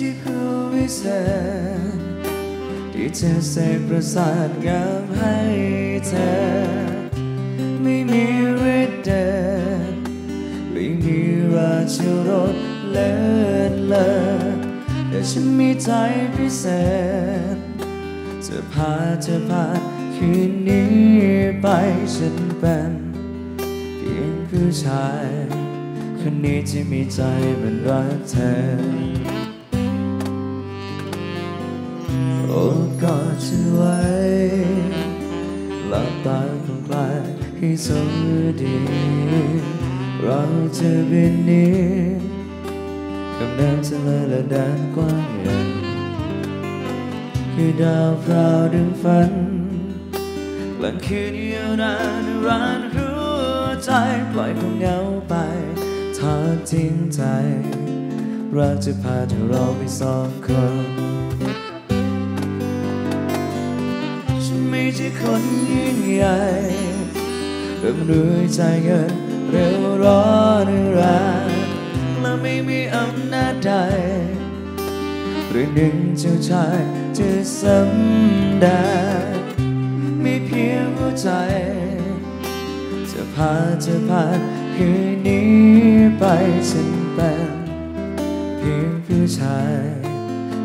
เศษที่จะเสกประสาทงามให้เธอ ไม่มีฤทธิ์เดชไม่มีราชรสเลิศเลอแต่ฉันมีใจพิเศษจะพาเธอผ่านคืนนี้ไปฉันเป็นเพียงผู้ชายคนนี้ที่มีใจมันรักเธอ กอดฉันไว้หลับตาคงคลายให้สมดีเราจะบินนี้กำเนิดทะเลและแดนกว้างใหญ่คือดาวพราวดึงฝันกลางคืนยาวนานร้านหัวใจปล่อยความเหงาไปทอดทิ้งใจรักจะพาเธอเราไปสองคน ฉันไม่คนยิ่งใหญ่เริ่มด้วยใจเงินเร็วร้อนแรงและไม่มีอำนาจใดหรือหนึ่งเจ้าชายจะสำแดงมีเพียงหัวใจ จะพาเธอผ่านคืนนี้ไปฉันเป็นเพียงผู้ชาย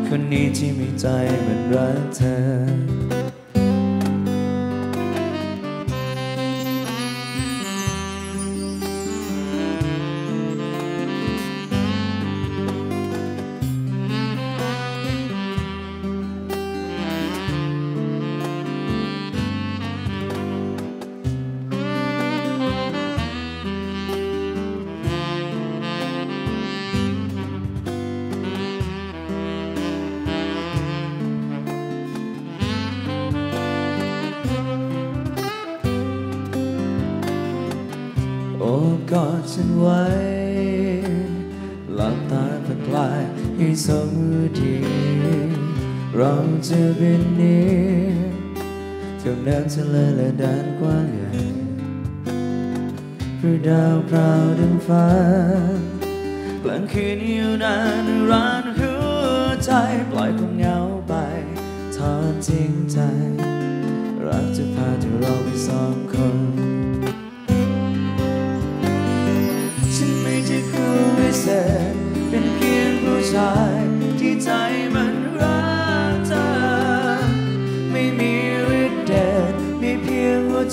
คนนี้ที่มีใจเหมือนรักเธอ อ้กอดฉันไว้หลับตาผ่อนคลายให้สมดีเราจะบินนี้เท่านั้นทะเลและแดนกว้างใหญ่เพื่อดาวพราวดึงฟ้ากลางคืนอยู่นานร้านหัวใจปล่อยความเหงาไปทอดทิ้งใจรักจะพาเธอเราไปสอง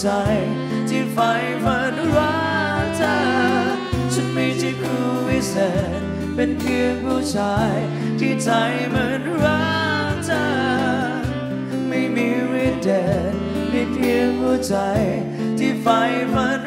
ใจ ที่ไฟฝันรักเธอ ฉันไม่ใช่ครูวิเศษ เป็นเพียงผู้ชาย ที่ใจมันรักเธอ ไม่มีฤทธิ์เดชมีเพียงหัวใจ ที่ไฟฝัน